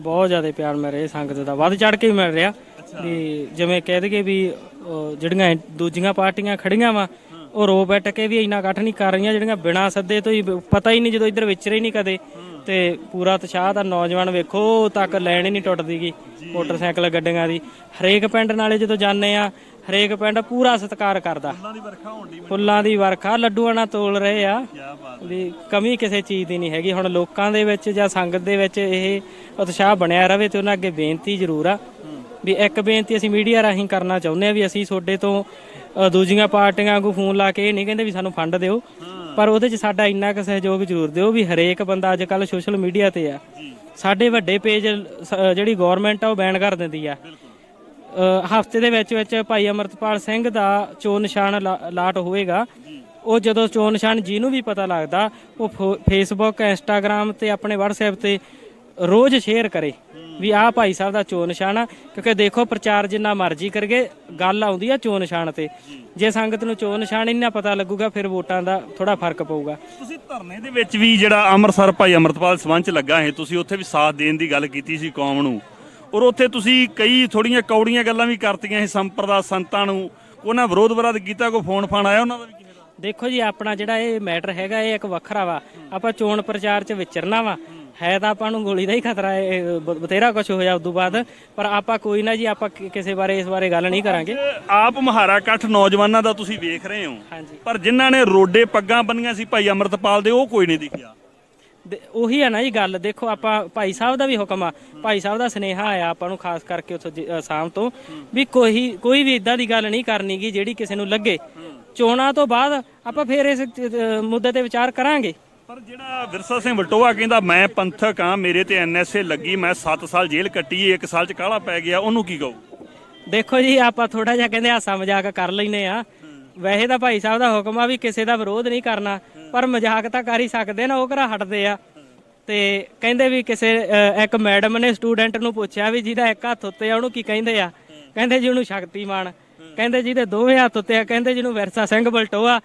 ਬਹੁਤ ਜ਼ਿਆਦਾ ਪਿਆਰ ਮਿਲ ਰਿਹਾ ਸੰਗਤ ਦਾ। ਵੱਧ ਚੜ ਕੇ ਵੀ ਮਿਲ ਰਿਹਾ। ਵੀ ਜਿਵੇਂ ਕਹਿ ਦਈਏ ਵੀ ਅਹ, ਜਿਹੜੀਆਂ ਦੂਜੀਆਂ ਪਾਰਟੀਆਂ ਖੜੀਆਂ ਵਾ ਉਹ ਰੋ ਬੈਠ ਕੇ ਵੀ ਇੰਨਾ ਇਕੱਠ ਨਹੀਂ ਕਰ ਰਹੀਆਂ ਜਿਹੜੀਆਂ ਬਿਨਾਂ ਸੱਦੇ ਤੋਂ ਹੀ ਬ- ਪਤਾ ਹੀ ਨਹੀਂ ਜਦੋਂ ਇੱਧਰ ਵਿਚਰੇ ਹੀ ਨਹੀਂ ਕਦੇ। ਤੇ ਪੂਰਾ ਉਤਸ਼ਾਹ ਦਾ ਨੌਜਵਾਨ ਵੇਖੋ ਉਹ ਤੱਕ ਲੈਣ ਹੀ ਨਹੀਂ ਟੁੱਟਦੀਗੀ ਮੋਟਰਸਾਈਕਲ ਗੱਡੀਆਂ ਦੀ। ਹਰੇਕ ਪਿੰਡ ਨਾਲੇ ਜਦੋਂ ਜਾਂਦੇ ਆ ਹਰੇਕ ਪਿੰਡ ਪੂਰਾ ਸਤਿਕਾਰ ਕਰਦਾ। ਫੁੱਲਾਂ ਦੀ ਵਰਖਾ ਹੋਣ ਦੀ ਫੁੱਲਾਂ ਦੀ ਵਰਖਾ ਲੱਡੂਆਂ ਨਾਲ ਤੋਲ ਰਹੇ ਆ। ਵੀ ਕਮੀ ਕਿਸੇ ਚੀਜ਼ ਦੀ ਨਹੀਂ ਹੈਗੀ। ਹੁਣ ਲੋਕਾਂ ਦੇ ਵਿੱਚ ਜਾਂ ਸੰਗਤ ਦੇ ਵਿੱਚ ਇਹ ਉਤਸ਼ਾਹ ਬਣਿਆ ਰਵੇ ਤੇ ਉਹਨਾਂ ਅੱਗੇ ਬੇਨਤੀ ਜ਼ਰੂਰ ਆ। ਵੀ ਇੱਕ ਬੇਨਤੀ ਅਸੀਂ ਮੀਡੀਆ ਰਾਹੀਂ ਕਰਨਾ ਚਾਹੁੰਦੇ ਆ ਵੀ ਅਸੀਂ ਤੁਹਾਡੇ ਤੋਂ ਦੂਜੀਆਂ ਪਾਰਟੀਆਂ ਵਾਂਗੂ ਫੋਨ ਲਾ ਕੇ ਇਹ ਨਹੀਂ ਕਹਿੰਦੇ ਵੀ ਸਾਨੂੰ ਫੰਡ ਦਿਓ। ਪਰ ਉਹਦੇ 'ਚ ਸਾਡਾ ਇੰਨਾ ਕੁ ਸਹਿਯੋਗ ਜ਼ਰੂਰ ਦਿਓ ਵੀ ਹਰੇਕ ਬੰਦਾ ਅੱਜ ਕੱਲ ਸੋਸ਼ਲ ਮੀਡੀਆ ਤੇ ਆ। ਸਾਡੇ ਵੱਡੇ ਪੇਜ ਜਿਹੜੀ ਗਵਰਨਮੈਂਟ ਆ ਉਹ ਬੈਨ ਕਰ ਦਿੰਦੀ ਆ। ਹਫ਼ਤੇ ਦੇ ਵਿੱਚ ਵਿੱਚ ਭਾਈ ਅਮਰਤਪਾਲ ਸਿੰਘ ਦਾ ਚੋਣ ਨਿਸ਼ਾਨ ਲਾਟ ਹੋਏਗਾ ਉਹ ਜਦੋਂ ਚੋਣ ਨਿਸ਼ਾਨ ਜਿਹਨੂੰ ਵੀ ਪਤਾ ਲੱਗਦਾ, ਉਹ ਫੇਸਬੁੱਕ ਇੰਸਟਾਗ੍ਰam ਤੇ ਆਪਣੇ WhatsApp ਤੇ ਰੋਜ਼ ਸ਼ੇਅਰ ਕਰੇ ਵੀ ਆਹ ਭਾਈ ਸਾਹਿਬ ਦਾ ਚੋਣ ਨਿਸ਼ਾਨ ਆ। ਕਿਉਂਕਿ ਦੇਖੋ ਪ੍ਰਚਾਰ ਜਿੰਨਾ ਮਰਜ਼ੀ ਕਰਗੇ ਗੱਲ ਆਉਂਦੀ ਆ ਚੋਣ ਨਿਸ਼ਾਨ ਤੇ। ਜੇ ਸੰਗਤ ਨੂੰ ਚੋਣ ਨਿਸ਼ਾਨ ਹੀ ਨਾ ਪਤਾ ਲੱਗੂਗਾ, ਫਿਰ ਵੋਟਾਂ ਦਾ ਥੋੜਾ ਫ਼ਰਕ ਪਊਗਾ। ਤੁਸੀਂ ਧਰਨੇ ਦੇ ਵਿੱਚ ਵੀ ਜਿਹੜਾ ਅੰਮ੍ਰਿਤਸਰ ਭਾਈ ਅਮਰਤਪਾਲ ਸਵੰਚ ਲੱਗਾ ਹੈ ਤੁਸੀਂ ਉੱਥੇ ਵੀ ਸਾਥ ਦੇਣ ਦੀ ਗੱਲ ਕੀਤੀ ਸੀ ਕੌਮ ਨੂੰ। ਔਰ ਉੱਥੇ ਤੁਸੀਂ ਕਈ ਥੋੜੀਆਂ ਕੌੜੀਆਂ ਗੱਲਾਂ ਵੀ ਕਰਤੀਆਂ ਸੀ ਸੰਪਰਦਾ ਸੰਤਾਂ ਨੂੰ। ਉਹਨਾਂ ਵਿਰੋਧ ਵਿਰਾਧ ਕੀਤਾ ਕੋਈ ਫੋਨ ਫਾਨ ਆਇਆ ਉਹਨਾਂ ਦਾ ਵੀ ਦਾ? ਦੇਖੋ ਜੀ ਆਪਣਾ ਜਿਹੜਾ ਇਹ ਮੈਟਰ ਹੈਗਾ ਇਹ ਇੱਕ ਵੱਖਰਾ ਵਾ। ਆਪਾਂ ਚੋਣ ਪ੍ਰਚਾਰ 'ਚ ਵਿਚਰਨਾ ਵਾ। ਹੈ ਤਾਂ ਆਪਾਂ ਨੂੰ ਗੋਲੀ ਦਾ ਹੀ ਖਤਰਾ ਹੈ ਇਹ ਬ- ਬਥੇਰਾ ਕੁਝ ਹੋਇਆ ਉਦੋਂ ਬਾਅਦ। ਪਰ ਆਪਾਂ ਕੋਈ ਨਾ ਜੀ ਆਪਾਂ ਕਿ- ਕਿਸੇ ਬਾਰੇ ਇਸ ਬਾਰੇ ਗੱਲ ਨਹੀਂ ਕਰਾਂਗੇ। ਆਪ ਮਹਾਰਾ ਇਕੱਠ ਨੌਜਵਾਨਾਂ ਦਾ ਤੁਸੀਂ ਵੇਖ ਰਹੇ ਹੋ। ਹਾਂਜੀ। ਪਰ ਜਿਨ੍ਹਾਂ ਨੇ ਰੋਡੇ ਪੱਗਾਂ ਬੰਨੀਆਂ ਸੀ ਭਾਈ ਅਮਰਤਪਾਲ ਦੇ ਉਹ ਕੋਈ ਨਹੀਂ ਦਿਖਿਆ। ਉਹੀ ਆ ਨਾ ਜੀ ਗੱਲ। ਦੇਖੋ ਆਪਾਂ ਭਾਈ ਸਾਹਿਬ ਦਾ ਵੀ ਹੁਕਮ ਆ। ਭਾਈ ਸਾਹਿਬ ਦਾ ਸਨੇਹਾ ਆਇਆ ਆਪਾਂ ਨੂੰ ਖਾਸ ਕਰਕੇ ਉੱਥੋਂ ਜ- ਅ, ਸ਼ਾਮ ਤੋਂ ਵੀ ਕੋਈ ਕੋਈ ਵੀ ਇਦਾਂ ਦੀ ਗੱਲ ਨਹੀਂ ਕਰਨੀਗੀ ਜਿਹੜੀ ਕਿਸੇ ਨੂੰ ਲੱਗੇ। ਚੋਣਾਂ ਤੋਂ ਬਾਅਦ ਆਪਾਂ ਫੇਰ ਇਸ ਮੁੱਦੇ ਤੇ ਵਿਚਾਰ ਕਰਾਂਗੇ। ਪਰ ਜਿਹੜਾ ਵਿਰਸਾ ਸਿੰਘ ਵਲਟੋਆ ਕਹਿੰਦਾ ਮੈਂ ਪੰਥਕ ਆ ਮੇਰੇ ਤੇ ਐਨਐਸਏ ਲੱਗੀ ਮੈਂ 7 ਸਾਲ ਜੇਲ੍ਹ ਕੱਟੀ 1 ਸਾਲ ਚ ਕਾਹਲਾ ਪੈ ਗਿਆ ਉਹਨੂੰ ਕੀ ਕਹੋ? ਦੇਖੋ ਜੀ ਆਪਾਂ ਥੋੜਾ ਜਿਹਾ ਕਹਿੰਦੇ ਹਾਸਾ ਮਜ਼ਾਕ ਕਰ ਲੈਨੇ ਆ ਵੈਸੇ ਤਾਂ ਭਾਈ ਸਾਹਿਬ ਦਾ ਹੁਕਮ ਆ ਵੀ ਕਿਸੇ ਦਾ ਵਿਰੋਧ ਨਹੀਂ ਕਰਨਾ ਪਰ ਮਜ਼ਾਕ ਤਾਂ ਕਰ ਹੀ ਸਕਦੇ ਨਾ ਉਹ ਕਿਹੜਾ ਹਟਦੇ ਆ। ਤੇ ਕਹਿੰਦੇ ਵੀ ਕਿਸੇ ਅ, ਇੱਕ ਮੈਡਮ ਨੇ ਸਟੂਡੈਂਟ ਨੂੰ ਪੁੱਛਿਆ ਵੀ ਜਿਹਦਾ ਇੱਕ ਹੱਥ ਉੱਤੇ ਆ ਉਹਨੂੰ ਕੀ ਕਹਿੰਦੇ ਆ? ਕਹਿੰਦੇ ਜੀ ਉਹਨੂੰ ਸ਼ਕਤੀਮਾਨ। ਕਹਿੰਦੇ ਜਿਹਦੇ ਦੋਵੇਂ ਹੱਥ ਉੱਤੇ ਆ ਕਹਿੰਦੇ ਜਿਹਨੂੰ ਵਿਰਸਾ ਸਿੰਘ ਬਲਟੋਆ।